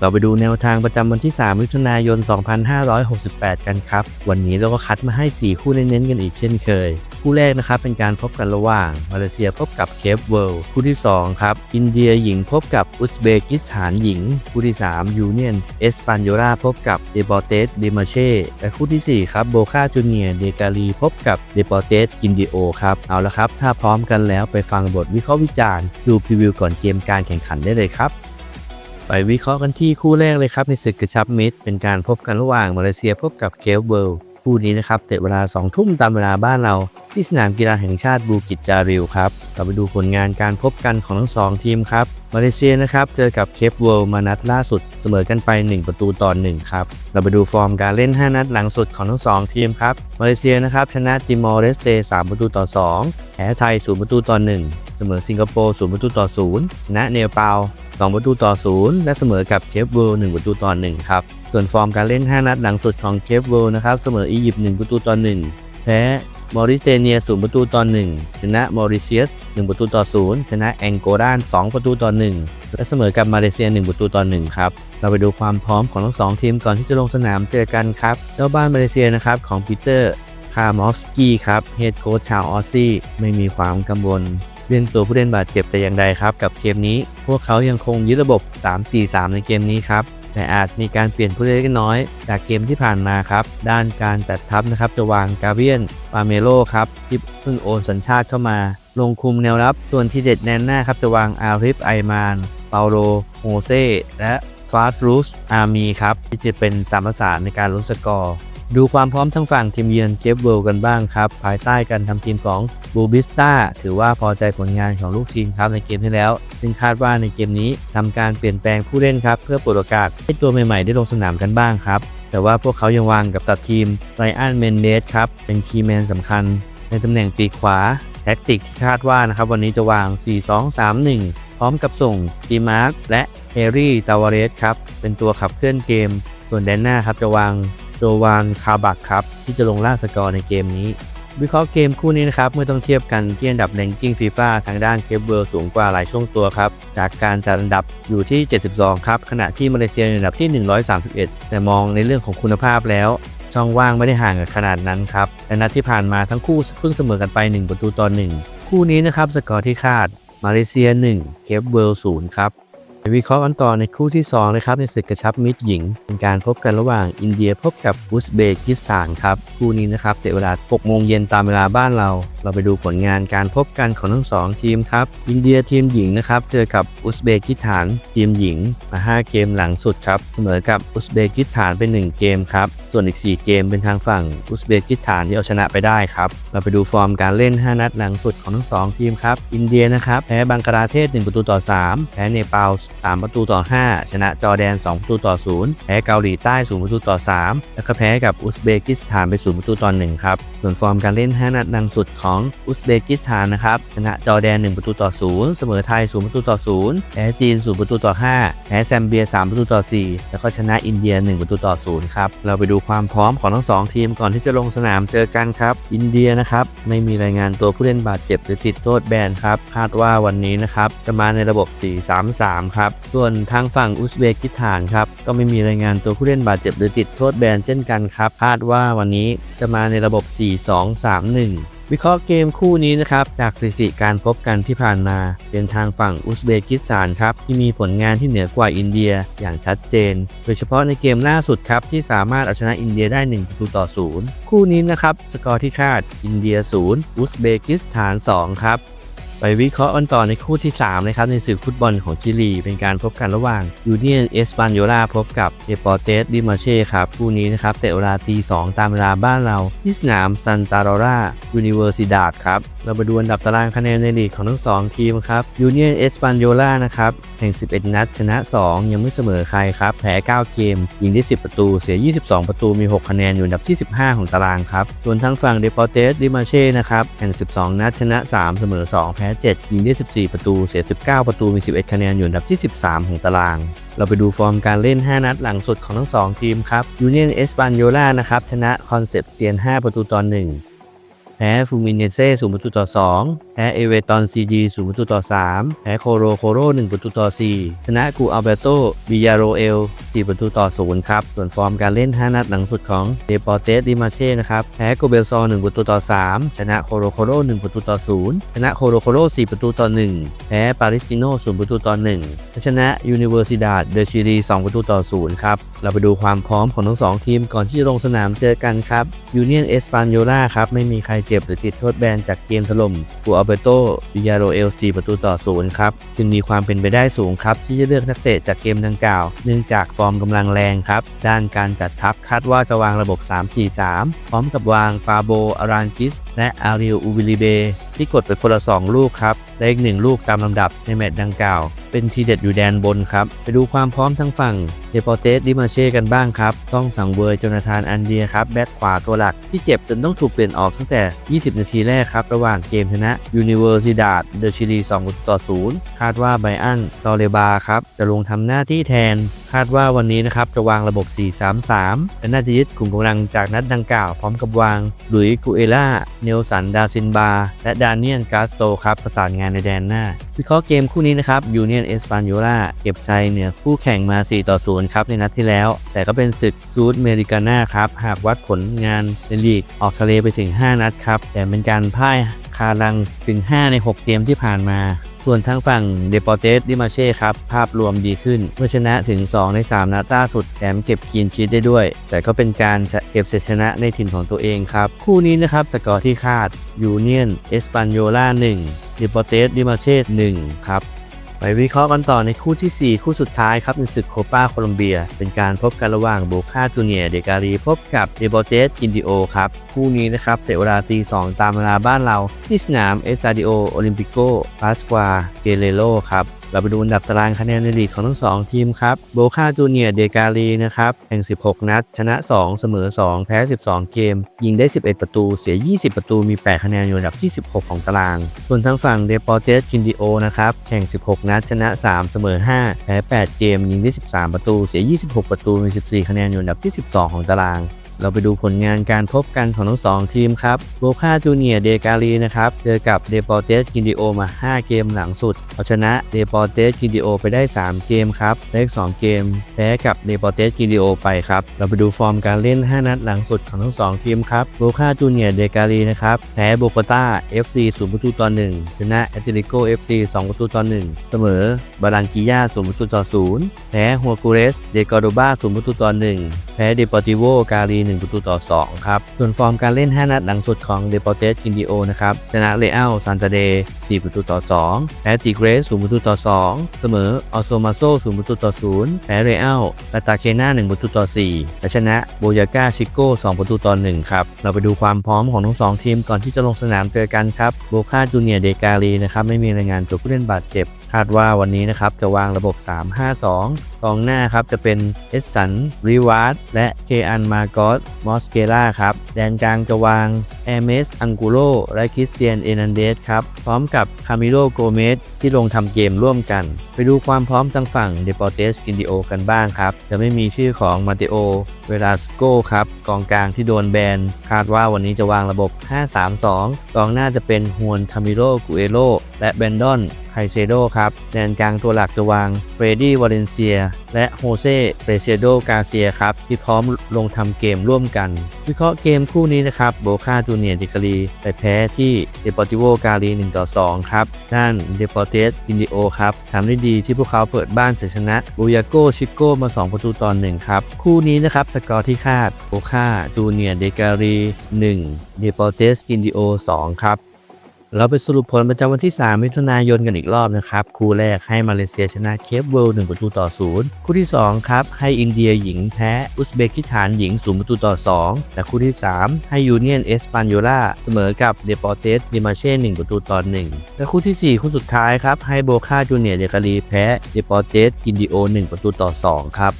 เราไปดูแนวทางประจำวันที่ 3 มิถุนายน 2568 กันครับ วันนี้เราก็คัดมาให้ 4 คู่เน้นๆกันอีกเช่นเคย คู่แรกนะครับเป็นการพบกันระหว่าง มาเลเซียพบกับเคปเวิลด์คู่ที่ 2 ครับ อินเดียหญิงพบกับอุซเบกิสถานหญิง คู่ที่ 3 ยูเนียน เอสปันโยราพบกับเดปอเตสเดมาเช่และคู่ทีสี่ 4 ครับ โบคาจูเนียเดกาลีพบกับเดปอเตสกินดิโอครับ เอาละครับ ถ้าพร้อมกันแล้วไปฟังบทวิเคราะห์วิจารณ์ ดูพรีวิวก่อนเกมการแข่งขันได้เลยครับ ไปวิเคราะห์กันที่คู่แรกเลยครับในศึกกระชับมิตร เป็นการพบกันระหว่างมาเลเซียพบกับเคลเวิลด์คู่นี้นะครับเตะเวลา2ทุ่มตามเวลาบ้านเราที่สนามกีฬาแห่งชาติบูกิจจาริวครับเราไปดูผลงานการพบกันของทั้งสองทีมครับ มาเลเซียนะครับ เจอกับเคปเวิลด์มานัดล่าสุดเสมอกันไป 1 ประตูต่อ1ครับ เราไปดูฟอร์มการเล่น 5 นัดหลังสุดของทั้งสองทีมครับ มาเลเซียนะครับชนะติมอร์เรสเต3ประตูต่อ 2 แพ้ไทย 0 ประตูต่อ 1 เสมอสิงคโปร์ 0 ประตูต่อ 0 ชนะเนปาล2 ประตูต่อ 0 และเสมอกับเชฟเวิลด์1ประตูต่อ 1 ครับ ส่วนฟอร์มการเล่น 5 นัดหลังสุดของเชฟเวิลด์นะครับ เสมออียิปต์1ประตูต่อ 1 แพ้ มอริเตเนีย0ประตูต่อ1ชนะมอริเซียส 1 ประตูต่อ 0 ชนะแองโกลา2ประตูต่อ 1 และเสมอกับมาเลเซีย 1 ประตูต่อ 1 ครับ เราไปดูความพร้อมของทั้งสองทีมก่อนที่จะลงสนามเจอกันครับเจ้าบ้านมาเลเซียนะครับของปีเตอร์คาร์มอฟสกี้ครับเฮดโค้ชชาวออสซี่ไม่มีความกังวลเรื่องตัวผู้เล่นบาดเจ็บแต่อย่างใดครับ กับเกมนี้ พวกเขายังคงยึดระบบ 3-4-3 ในเกมนี้ครับ แต่อาจมีการเปลี่ยนผู้เล่นเล็กน้อย จากเกมที่ผ่านมาครับ ด้านการจัดทัพนะครับจะวางกาเบียนปาเมโลครับที่เพิ่งโอนสัญชาติเข้ามา ลงคุมแนวรับ ส่วนที่เด็ดแนนหน้าครับจะวางอาริฟไอมานเปาโลโฮเซและฟาสรูสอามีครับที่จะเป็นสามประสานในการลุ้นสกอร์ ดูความพร้อมทางฝั่งทีมเยือนเจฟเวิลด์กันบ้างครับ ภายใต้การทำทีมของบูบิสตาถือว่าพอใจผลงานของลูกทีมครับในเกมที่แล้ว ซึ่งคาดว่าในเกมนี้ทำการเปลี่ยนแปลงผู้เล่นครับ เพื่อปิดโอกาสให้ตัวใหม่ๆได้ลงสนามกันบ้างครับ แต่ว่าพวกเขายังวางกับตัดทีมไรอันเมนเดสครับ เป็นคีย์แมนสำคัญ ในตำแหน่งปีกขวา แท็กติกที่คาดว่านะครับวันนี้จะวาง 4-2-3-1 พร้อมกับส่งดีมาร์กและเฮรี่ตาวเรสครับเป็นตัวขับเคลื่อนเกม ส่วนแดนหน้าครับจะวาง โจวานคาบักครับ ที่จะลงล่าสกอร์ในเกมนี้ วิเคราะห์เกมคู่นี้นะครับ เมื่อต้องเทียบกันที่อันดับแรงกิ้งฟีฟ่าทางด้านเคปเวิร์สูงกว่าหลายช่วงตัวครับ จากการจัดอันดับอยู่ที่ 72 ครับ ขณะที่มาเลเซียอยู่อันดับที่ 131 แต่มองในเรื่องของคุณภาพแล้วช่องว่างไม่ได้ห่างกันขนาดนั้นครับและนัดที่ผ่านมาทั้งคู่เพิ่งเสมอกันไป 1 ประตูต่อ1คู่นี้นะครับสกอร์ที่คาดมาเลเซีย 1 เคปเวิร์ศูนย์ครับ วิเคราะห์กันต่อในคู่ที่2เลยครับในศึกกระชับมิตรหญิง เป็นการพบกันระหว่างอินเดียพบกับอุซเบกิสถานครับ คู่นี้นะครับเตะเวลา 6 โมงเย็นตามเวลาบ้านเรา เราไปดูผลงานการพบกันของทั้งสองทีมครับ อินเดียทีมหญิงนะครับเจอกับอุซเบกิสถานทีมหญิงมา 5 เกมหลังสุดครับเสมอกับอุซเบกิสถานไป 1 เกมครับส่วนอีก 4 เกมเป็นทางฝั่งอุซเบกิสถานที่เอาชนะไปได้ครับ เราไปดูฟอร์มการเล่น 5 นัดหลังสุดของทั้งสองทีมครับ อินเดียนะครับแพ้บังกลาเทศ 1 ประตูต่อ 3 แพ้เนปาล3 ประตูต่อ 5 ชนะจอแดน 2 ประตูต่อ 0 แพ้เกาหลีใต้ 0 ประตูต่อ 3 แล้วก็แพ้กับอุซเบกิสถานไป 0 ประตูต่อ 1 ครับส่วนฟอร์มการเล่น 5 นัดหลังสุดของอุซเบกิสถานนะครับชนะจอแดน 1 ประตูต่อ 0 เสมอไทย 0 ประตูต่อ 0 แพ้จีน 0 ประตูต่อ 5 แพ้แซมเบีย 3 ประตูต่อ 4 แล้วก็ชนะอินเดีย 1 ประตูต่อ 0 ครับ เราไปดูความพร้อมของทั้ง 2 ทีมก่อนที่จะลงสนามเจอกันครับ อินเดียนะครับ ไม่มีรายงานตัวผู้เล่นบาดเจ็บหรือติดโทษแบนครับ คาดว่าวันนี้นะครับจะมาในระบบ 4-3-3 ครับ ส่วนทางฝั่งอุซเบกิสถานครับ ก็ไม่มีรายงานตัวผู้เล่นบาดเจ็บหรือติดโทษแบนเช่นกันครับ คาดว่าวันนี้จะมาในระบบ4-2-3-1 วิเคราะห์เกมคู่นี้นะครับ จากสถิติการพบกันที่ผ่านมา เป็นทางฝั่งอุซเบกิสถานครับ ที่มีผลงานที่เหนือกว่าอินเดียอย่างชัดเจน โดยเฉพาะในเกมล่าสุดครับ ที่สามารถเอาชนะอินเดียได้1ประตูต่อ 0 คู่นี้นะครับสกอร์ที่คาดอินเดีย 0 อุซเบกิสถาน 2 ครับ ไปวิเคราะห์กันต่อในคู่ที่3นะครับในศึกฟุตบอลของชิลี เป็นการพบกันระหว่างยูเนียนเอสปานโยลาพบกับเดปอเตสดิมาเช่ครับ คู่นี้นะครับเตะเวลาตี2ตามเวลาบ้านเรา ที่สนามซันตาโรรายูนิเวอร์ซิดาดครับ เรามาดูอันดับตารางคะแนนในลีกของทั้ง 2 ทีมครับยูเนียนเอสปานโยลานะครับแข่ง 11 นัด ชนะ 2 ยังไม่เสมอใครครับ แพ้ 9 เกม ยิงได้ 10 ประตู เสีย 22 ประตูมี 6 คะแนนอยู่อันดับที่ 15 ของตารางครับส่วนทางฝั่งเดปอเตสดิมาเช่นะครับแข่ง 12 นัดชนะ 3 เสมอ 2 แพ้7 ยิงได้ 14 ประตู เสีย 19 ประตู มี 11 คะแนน อยู่อันดับที่ 13 ของตาราง เราไปดูฟอร์มการเล่น 5 นัดหลังสุดของทั้ง 2 ทีมครับยูเนียนเอสปานโยล่านะครับ ชนะคอนเซปเซียน 5 ประตูต่อ 1แพ้ฟูมิเนเซ่ศูนย์ประตูต่อ 2 แพ้เอเวตอนซีดีศูนย์ประตูต่อ 3 แพ้โคโรโคโร1ประตูต่อ 4 ชนะกูอัลเบโตบิยาโรเอล4 ประตูต่อ 0 ครับ ส่วนฟอร์มการเล่น 5 นัดหลังสุดของเดปอเตสดิมาเช่นะครับ แพ้โกเบลซอ1ประตูต่อ 3 ชนะโคโรโคโร1ประตูต่อ 0 ชนะโคโรโคโร4 ประตูต่อ 1 แพ้ปาริสติโน0ประตูต่อ 1 ชนะยูนิเวอร์ซิดาดเดชิรี2ประตูต่อ 0 ครับ เราไปดูความพร้อมของทั้งสองทีมก่อนที่จะลงสนามเจอกันครับยูเนียนเอสปานโยลาครับ ไม่มีใครเจ็บหรือติดโทษแบนจากเกมถล่มกูอัลเบโตบิยาโรเอล4ประตูต่อ 0 ครับจึงมีความเป็นไปได้สูงครับ ที่จะเลือกนักเตะจากเกมดังกล่าว เนื่องจากฟอร์มกำลังแรงครับ ด้านการจัดทัพคาดว่าจะวางระบบ 3-4-3 พร้อมกับวางฟาโบอารานกิส และอาริโออูบิลิเบ ที่กดไปคนละ 2 ลูกครับและอีกหนึ่งลูกตามลำดับในแมตช์ดังกล่าว เป็นทีเด็ดอยู่แดนบนครับ ไปดูความพร้อมทั้งฝั่งเดปอเตสดิมาเช่กันบ้างครับ ต้องสั่งเวอร์โจนาธานอันเดียครับ แบ็คขวาตัวหลักที่เจ็บจนต้องถูกเปลี่ยนออกตั้งแต่ 20 นาทีแรกครับ ระหว่างเกมชนะยูนิเวอร์ซิดาดเดอชิลี2ตูต่อ0คาดว่าไบอันตอเลบาครับจะลงทำหน้าที่แทน คาดว่าวันนี้นะครับจะวางระบบ 4-3-3 และน่าจะยึดกลุ่มกำลังจากนัดดังกล่าวพร้อมกับวางหลุยกูเอล่าเนลสันดาซินบา และดานิเอลกาสโตครับประสานงานในแดนหน้าวิเคราะห์เกมคู่นี้นะครับยูเนียนเอสปานโยลาเก็บชัยเหนือคู่แข่งมา 4 ต่อ 0 ครับในนัดที่แล้ว แต่ก็เป็นศึกซูดเมริกาน่าครับ หากวัดผลงานในลีกออกทะเลไปถึง 5 นัดครับ แต่เป็นการพ่ายคารังถึง 5 ใน 6 เกมที่ผ่านมา ส่วนทางฝั่งเดปอเตสดิมาเช่ครับ ภาพรวมดีขึ้น เมื่อชนะถึง 2 ใน 3 นัดล่าสุดแถมเก็บคีนชีตได้ด้วย แต่ก็เป็นการเก็บเสชนะในถิ่นของตัวเองครับ คู่นี้นะครับสกอร์ที่คาดยูเนียนเอสปานโยลา1เดปอเตสดิมาเช่1ครับ ไปวิเคราะห์กันต่อในคู่ทีสี่ 4 คู่สุดท้ายครับในศึกโคปาโคลอมเบีย เป็นการพบกันระหว่างโบคาจูเนียเดการีพบกับเดโบเตสกินดิโอครับ คู่นี้นะครับเตะเวลาตี2ตามเวลาบ้านเรา ที่สนามเอสซาดิโอโอลิมปิโกพาสควาเกเรโลครับ เราไปดูอันดับตารางคะแนนในลีกของทั้ง 2 ทีมครับ โบคาจูเนียเดการีนะครับแข่ง 16 นัด ชนะ 2 เสมอ 2 แพ้ 12 เกม ยิงได้ 11 ประตู เสีย 20 ประตู มี 8 คะแนนอยู่อันดับที่ 16 ของตาราง ส่วนทางฝั่งเดปอเตสกินดิโอนะครับแข่ง 16 นัด ชนะ 3 เสมอ 5 แพ้ 8 เกม ยิงได้ 13 ประตู เสีย 26 ประตู มี 14 คะแนนอยู่อันดับที่ 12 ของตาราง เราไปดูผลงานการพบกันของทั้งสองทีมครับโบคาจูเนียเดการีนะครับเจอกับเดปอเตสกินดิโอมา 5 เกมหลังสุดเอาชนะเดปอเตสกินดิโอไปได้ 3 เกมครับเลข2เกมแพ้กับเดปอเตสกินดิโอไปครับเราไปดูฟอร์มการเล่น 5 นัดหลังสุดของทั้ง2ทีมครับโบคาจูเนียเดการีนะครับแพ้โบโกตา FC 0ประตูต่อ1ชนะแอตเลติโก FC 2ประตูต่อ1เสมอบาลังกิยา0ประตูต่อ0แพ้ฮัวกูเรสเดกอโดบา0ประตูต่อ1แพ้เดปอติโวการี1 ประตูต่อ 2 ครับ ส่วนฟอร์มการเล่น 5 นัดหลังสุดของเดปอเตสกินดิโอนะครับ ชนะเลอัลซานตาเด4ประตูต่อ 2 แพ้ติเกรส0ประตูต่อ 2 เสมอออโซมาโซ0ประตูต่อ 0 แพ้เรอัลลาตาเชนา1ประตูต่อ 4 และชนะโบยาก้าชิโก้2ประตูต่อ 1 ครับ เราไปดูความพร้อมของทั้งสองทีมก่อนที่จะลงสนามเจอกันครับโบคาจูเนียเดการีนะครับไม่มีรายงานตัวผู้เล่นบาดเจ็บ คาดว่าวันนี้นะครับจะวางระบบ 3-5-2 กองหน้าครับจะเป็นเอสสันริวาร์ดและเคอันมาโกสมอสเกล่าครับ แดนกลางจะวางแอเมสอังกูโรและคริสเตียนเอนันเดสครับ พร้อมกับคามิโลโกเมสที่ลงทำเกมร่วมกัน ไปดูความพร้อมทางฝั่งเดปอเตสกินดิโอกันบ้างครับ จะไม่มีชื่อของมาเตโอ เวลาสโกครับ กองกลางที่โดนแบน คาดว่าวันนี้จะวางระบบ 5-3-2 กองหน้าจะเป็นฮวนคามิโลกูเอโรและแบนดอนไคเซโดครับแดนกลางตัวหลักจะวางเฟรดี้วาเลนเซีย และโฮเซ่เปเซโดกาเซียครับ ที่พร้อมลงทำเกมร่วมกัน วิเคราะห์เกมคู่นี้นะครับ โบคาจูเนียดิกาลีไปแพ้ที่เดปอติโวกาลี1ต่อ2ครับด้านเดปอเตสอินดิโอครับทำได้ดีที่พวกเขาเปิดบ้านเสยชนะโบยาโกชิโกมา 2 ประตูต่อ1ครับ คู่นี้นะครับ สกอร์ที่คาดโบคาจูเนียเดการี1เดปอเตสกินดิโอ2ครับ เราไปสรุปผลประจำวันที่ 3 มิถุนายนกันอีกรอบนะครับ คู่แรกให้มาเลเซียชนะเคปเวิลด์1ประตูต่อ0คู่ที่ 2 ครับ ให้อินเดียหญิงแพ้ อุซเบกิสถานหญิง0ประตูต่อ 2 และคู่ที่ 3 ให้ยูเนียนเอสปานโยลาเสมอกับเดปอเตสดิมาเช่1ประตูต่อ1และคู่ที่ 4 คู่สุดท้ายครับ ให้โบคาจูเนียเดกาลีแพ้เดปอเตสกินดิโอ1ประตูต่อ2ครับ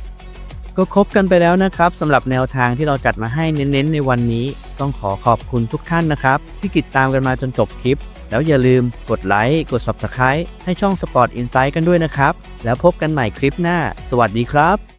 ก็ครบกันไปแล้วนะครับสำหรับแนวทางที่เราจัดมาให้เน้นๆในวันนี้ ต้องขอขอบคุณทุกท่านนะครับ ที่ติดตามกันมาจนจบคลิป แล้วอย่าลืมกดไลค์กด Subscribe ให้ช่อง Sport Insight กันด้วยนะครับ แล้วพบกันใหม่คลิปหน้า สวัสดีครับ